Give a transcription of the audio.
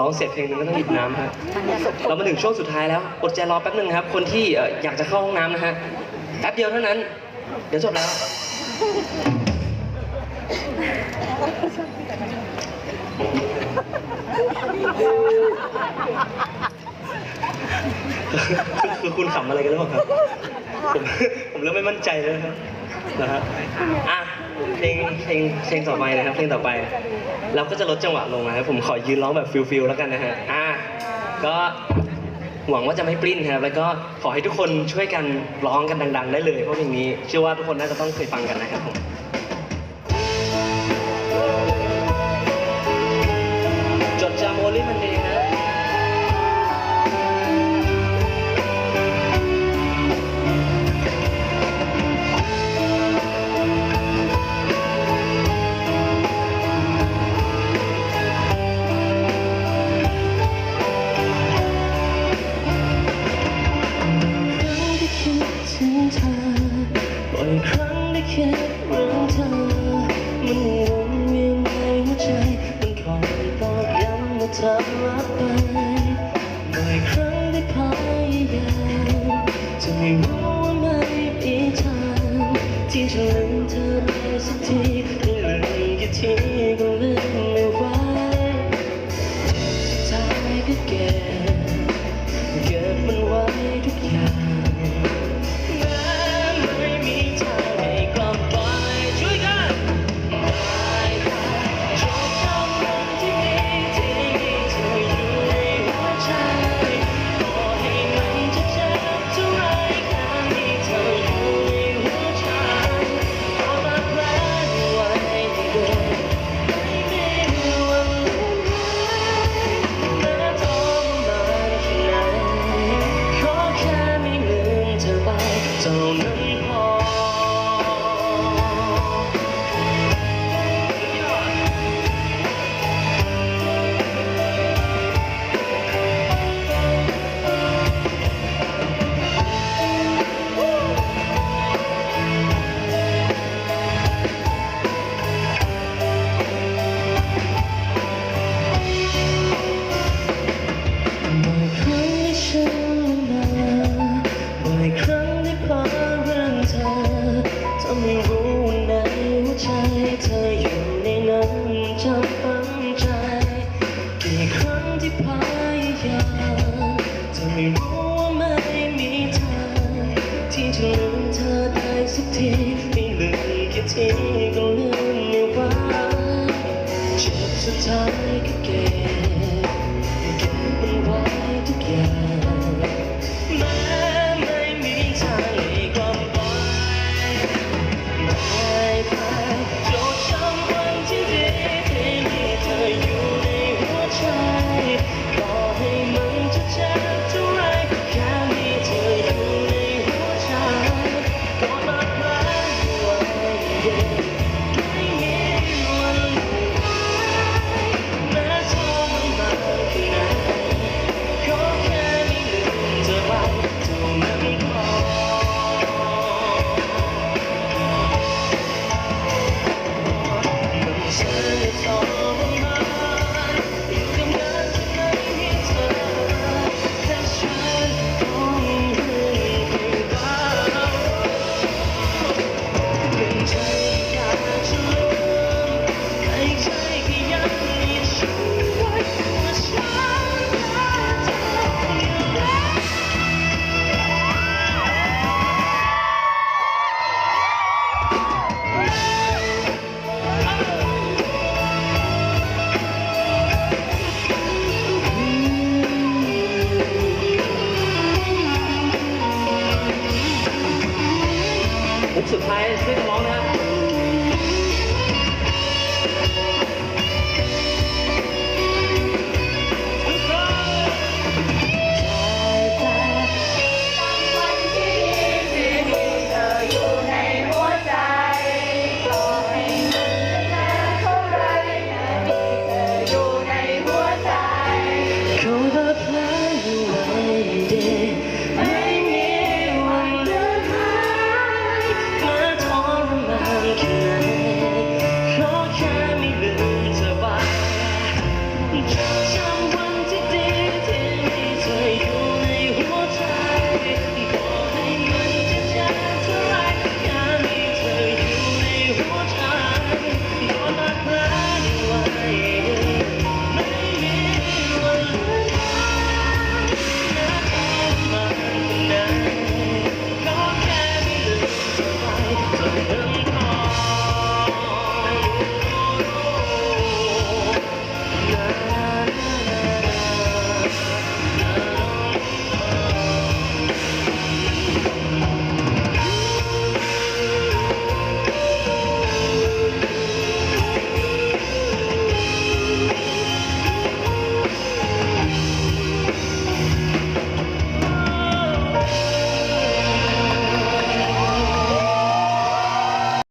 ร้องเสร็จเพลงหนึงก็ต้องหยิบน้ำครับเรามาถึงช่วงสุดท้ายแล้วอดใจรอแป๊บหนึ่งครับ คนที่เอ่ออยากจะเข้าห้องน้ำนะฮะแป๊บเดียวเท่านั้น เดี๋ยวจบแล้วคือคุณขำอะไรกันหรือเปล่าครับ ผมผมเริ่มไม่มั่นใจแล้วนะครับ นะฮะอะเพลงเพลงเพลงต่อไปนะครับเพลงต่อไป เราก็จะลดจังหวะลงนะครับผมขอยืนร้องแบบฟิลฟิลแล้วกันนะฮะอะก็หวังว่าจะไม่ปริ้นครับแล้วก็ขอให้ทุกคนช่วยกันร้องกันดัง ๆ ได้เลยเพราะเพลงนี้เชื่อว่าทุกคนน่าจะต้องเคยฟังกันนะครับผม ทางที่ฉันลืมเธอไปสักที กี่ครั้งที่พยายามเธอไม่รู้ว่าไม่มีทางที่จะลืมเธอได้สักทีไม่ลืมกี่ทีก็ลืมไม่ไหวเจ็บสุดท้าย